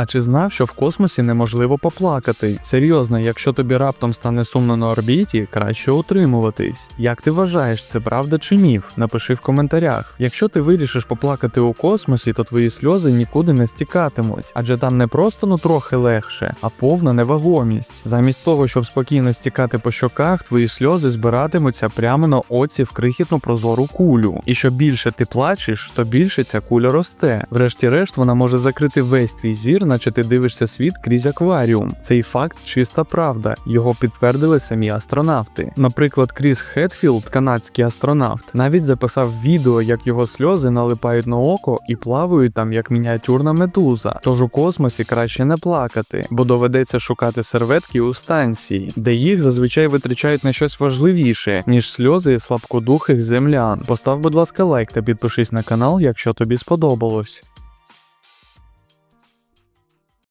А чи знав, що в космосі неможливо поплакати? Серйозно, якщо тобі раптом стане сумно на орбіті, краще утримуватись. Як ти вважаєш, це правда чи міф? Напиши в коментарях. Якщо ти вирішиш поплакати у космосі, то твої сльози нікуди не стікатимуть, адже там не просто ну трохи легше, а повна невагомість. Замість того, щоб спокійно стікати по щоках, твої сльози збиратимуться прямо на оці в крихітну прозору кулю. І що більше ти плачеш, то більше ця куля росте. Врешті-решт, вона може закрити весь твій зір, наче ти дивишся світ крізь акваріум. Цей факт чиста правда. Його підтвердили самі астронавти. Наприклад, Кріс Хетфілд, канадський астронавт, навіть записав відео, як його сльози налипають на око і плавають там як мініатюрна медуза. Тож у космосі краще не плакати, бо доведеться шукати серветки у станції, де їх зазвичай витрачають на щось важливіше, ніж сльози слабкодухих землян. Постав, будь ласка, лайк та підпишись на канал, якщо тобі сподобалось.